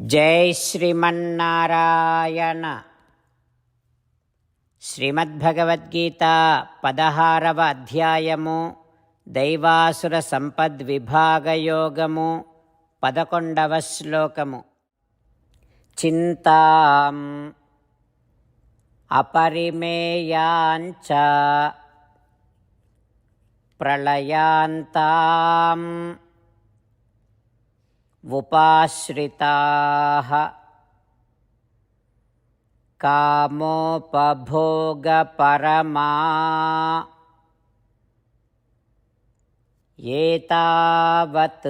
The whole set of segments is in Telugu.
జై శ్రీమన్నారాయణ. శ్రీమద్భగవద్గీత పదహారవ అధ్యాయము దైవాసుర సంపద్విభాగయోగము పదకొండవ శ్లోకము. చింతాం అపరిమేయాంచ ప్రళయాంతాం उपाश्रिताः कामोपभोगपरमा एतावत्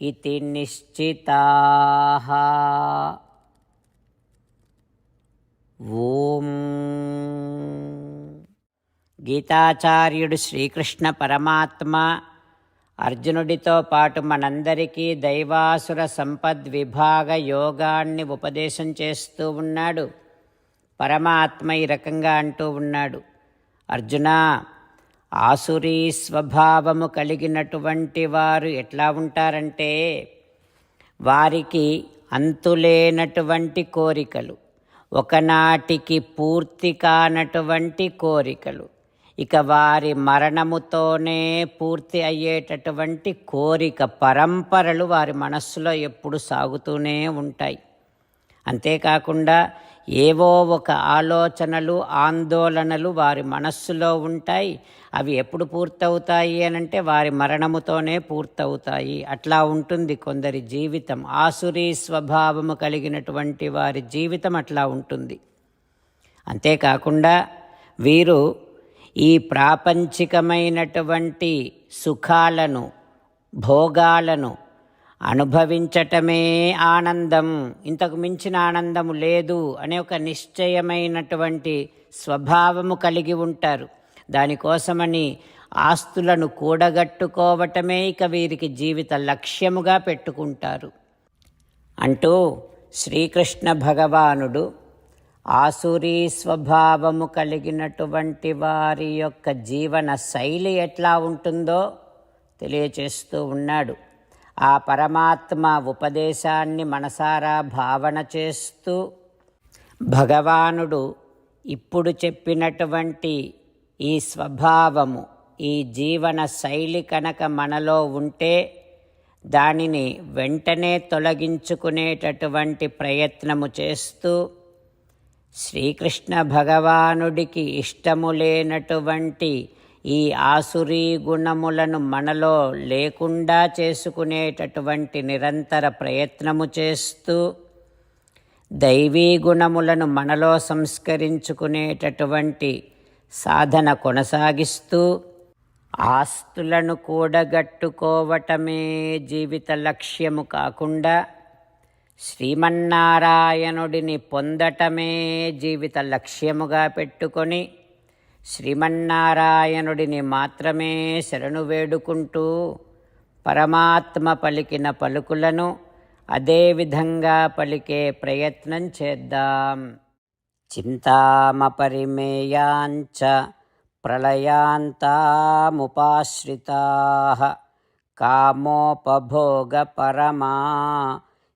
इति निश्चिताः ఓం గీతాచార్యుడు శ్రీకృష్ణ పరమాత్మ అర్జునుడితో పాటు మనందరికీ దైవాసుర సంపద్విభాగ యోగాన్ని ఉపదేశం చేస్తూ ఉన్నాడు. పరమాత్మ ఈ రకంగా అంటూ ఉన్నాడు. అర్జున ఆసురీ స్వభావము కలిగినటువంటి వారు ఎట్లా ఉంటారంటే వారికి అంతులేనటువంటి కోరికలు ఒకనాటికి పూర్తి కానటువంటి కోరికలు. ఇక వారి మరణముతోనే పూర్తి అయ్యేటటువంటి కోరిక పరంపరలు వారి మనస్సులో ఎప్పుడు సాగుతూనే ఉంటాయి. అంతేకాకుండా ఏవో ఒక ఆలోచనలు ఆందోళనలు వారి మనస్సులో ఉంటాయి. అవి ఎప్పుడు పూర్తవుతాయి అనంటే వారి మరణముతోనే పూర్తవుతాయి. అట్లా ఉంటుంది కొందరి జీవితం. ఆసురీ స్వభావము కలిగినటువంటి వారి జీవితం అట్లా ఉంటుంది. అంతేకాకుండా వీరు ఈ ప్రాపంచికమైనటువంటి సుఖాలను భోగాలను అనుభవించటమే ఆనందం. ఇంతకు మించిన ఆనందము లేదు అనే ఒక నిశ్చయమైనటువంటి స్వభావము కలిగి ఉంటారు. దానికోసమని ఆస్తులను కూడగట్టుకోవటమే ఇక వీరికి జీవిత లక్ష్యముగా పెట్టుకుంటారు. అంటూ శ్రీకృష్ణ భగవానుడు ఆసురీ స్వభావము కలిగినటువంటి వారి యొక్క జీవన శైలి ఎట్లా ఉంటుందో తెలియచేస్తూ ఉన్నాడు. ఆ పరమాత్మ ఉపదేశాన్ని మనసారా భావన చేస్తూ భగవానుడు ఇప్పుడు చెప్పినటువంటి ఈ స్వభావము ఈ జీవన శైలి కనుక మనలో ఉంటే దానిని వెంటనే తొలగించుకునేటటువంటి ప్రయత్నము చేస్తూ శ్రీకృష్ణ భగవానుడికి ఇష్టము లేనటువంటి ఈ ఆసురీ గుణములను మనలో లేకుండా చేసుకునేటటువంటి నిరంతర ప్రయత్నము చేస్తూ దైవీ గుణములను మనలో సంస్కరించుకునేటటువంటి సాధన కొనసాగిస్తూ ఆస్తులను కూడగట్టుకోవటమే జీవిత లక్ష్యము కాకుండా శ్రీమన్నారాయణుడిని పొందటమే జీవిత లక్ష్యముగా పెట్టుకొని శ్రీమన్నారాయణుడిని మాత్రమే శరణు వేడుకుంటూ పరమాత్మ పలికిన పలుకులను అదేవిధంగా పలికే ప్రయత్నం చేద్దాం. చింతామపరిమేయాంచ ప్రళయాంతాముపాశ్రితా. కామోపభోగపరమా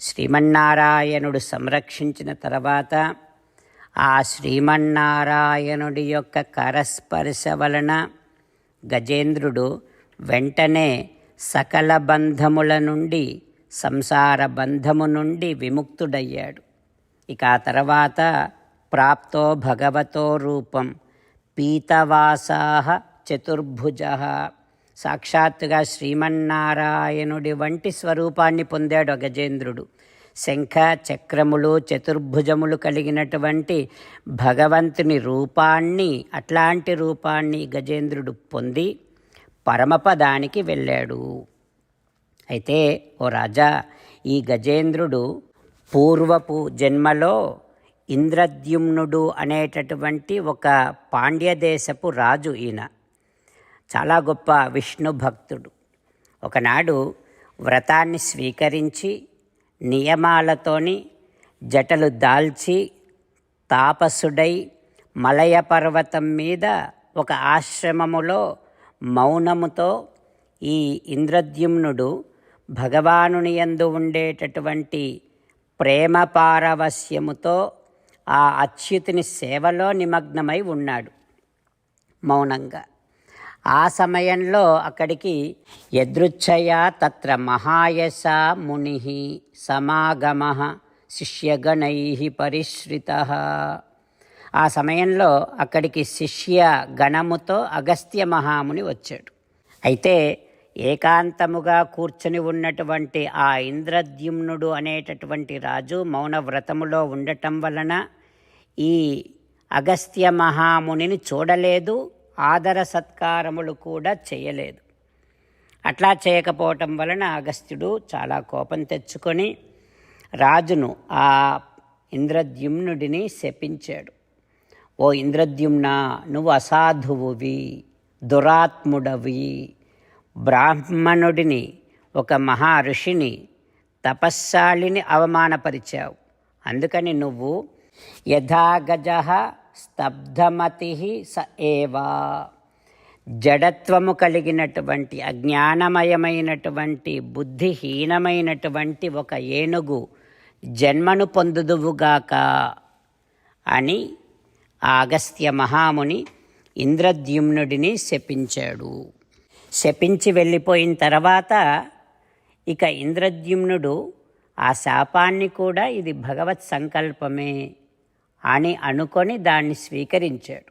శ్రీమన్నారాయణుడు సంరక్షించిన తర్వాత ఆ శ్రీమన్నారాయణుడి యొక్క కరస్పర్శ వలన గజేంద్రుడు వెంటనే సకల బంధముల నుండి సంసార బంధము నుండి విముక్తుడయ్యాడు. ఇక ఆ తర్వాత ప్రాప్తో భగవతో రూపం పీతవాసా చతుర్భుజ. సాక్షాత్తుగా శ్రీమన్నారాయణుడి వంటి స్వరూపాన్ని పొందాడు గజేంద్రుడు. శంఖ చక్రములు చతుర్భుజములు కలిగినటువంటి భగవంతుని రూపాన్ని అట్లాంటి రూపాన్ని గజేంద్రుడు పొంది పరమపదానికి వెళ్ళాడు. అయితే ఓ రాజా ఈ గజేంద్రుడు పూర్వపు జన్మలో ఇంద్రద్యుమ్నుడు అనేటటువంటి ఒక పాండ్యదేశపు రాజు ఈయన. చాలా గొప్ప విష్ణు భక్తుడు. ఒకనాడు వ్రతాన్ని స్వీకరించి నియమాలతోని జటలు దాల్చి తాపసుడై మలయ పర్వతం మీద ఒక ఆశ్రమములో మౌనముతో ఈ ఇంద్రద్యుమ్నుడు భగవానుని యందు ఉండేటటువంటి ప్రేమ పారవస్యముతో ఆ అచ్యుతిని సేవలో నిమగ్నమై ఉన్నాడు. మౌనంగా ఆ సమయంలో అక్కడికి యదృచ్ఛయ తత్ర మహాయస ముని సమాగమ శిష్యగణై పరిశ్రిత. ఆ సమయంలో అక్కడికి శిష్య గణముతో అగస్త్య మహాముని వచ్చాడు. అయితే ఏకాంతముగా కూర్చొని ఉన్నటువంటి ఆ ఇంద్రద్యుమ్నుడు అనేటటువంటి రాజు మౌన వ్రతములో ఉండటం వలన ఈ అగస్త్య మహామునిని చూడలేదు ఆదర సత్కారములు కూడా చేయలేదు. అట్లా చేయకపోవటం వలన అగస్త్యుడు చాలా కోపం తెచ్చుకొని రాజును ఆ ఇంద్రద్యుమ్నుడిని శపించాడు. ఓ ఇంద్రద్యుమ్న నువ్వు అసాధువువి దురాత్ముడవి. బ్రాహ్మణుడిని ఒక మహా ఋషిని తపస్శాలిని అవమానపరిచావు. అందుకని నువ్వు యథాగజ స్తబ్ధమతి స ఏవా. జడత్వము కలిగినటువంటి అజ్ఞానమయమైనటువంటి బుద్ధిహీనమైనటువంటి ఒక ఏనుగు జన్మను పొందుదువుగాక అని ఆగస్త్య మహాముని ఇంద్రద్యుమ్నుడిని శపించాడు. శపించి వెళ్ళిపోయిన తర్వాత ఇక ఇంద్రద్యుమ్నుడు ఆ శాపాన్ని కూడా ఇది భగవత్ సంకల్పమే. అని అనుకొని దాన్ని స్వీకరించాడు.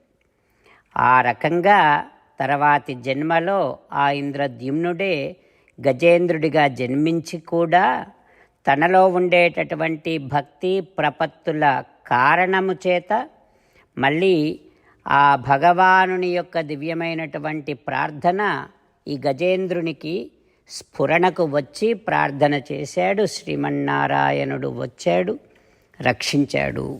ఆ రకంగా తర్వాతి జన్మలో ఆ ఇంద్రద్యుమ్నుడే గజేంద్రుడిగా జన్మించి కూడా తనలో ఉండేటటువంటి భక్తి ప్రపత్తుల కారణము చేత మళ్ళీ ఆ భగవానుని యొక్క దివ్యమైనటువంటి ప్రార్థన ఈ గజేంద్రునికి స్ఫురణకు వచ్చి ప్రార్థన చేశాడు. శ్రీమన్నారాయణుడు వచ్చాడు రక్షించాడు.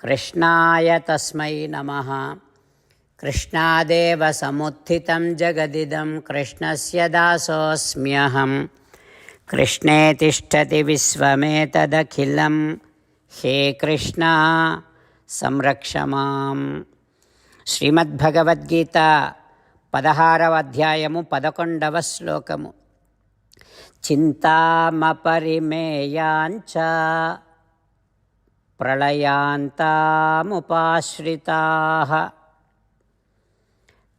కృష్ణాయ తస్మై నమ. కృష్ణాదేవ సముత్థితం జగదిదం కృష్ణస్య దాసోऽస్మ్యహం కృష్ణే తిష్టతి విశ్వమేతదఖిలం. హే కృష్ణ సంరక్ష మాం. శ్రీమద్భగవద్గీత పదహారవ అధ్యాయము పదకొండవ శ్లోకము. చింతామపరిమేయాంచ प्रलयान्तामुपाश्रिताः।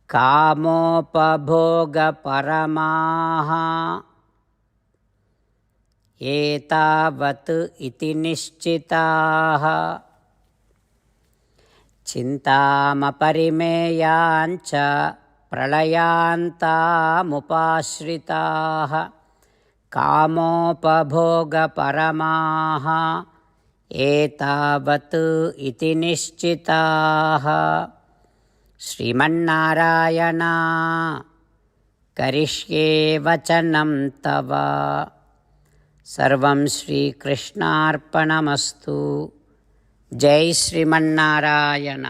कामोपभोगपरमाः। एतावत् इति निश्चिताः। चिन्तामपरिमेयाञ्च प्रलयान्तामुपाश्रिताः। कामोपभोगपरमाः। ఏతావత్ ఇతి నిశ్చితాः శ్రీమన్నారాయణ కరిష్యే వచనం తవ సర్వం శ్రీకృష్ణార్పణమస్తు జై శ్రీమన్నారాయణ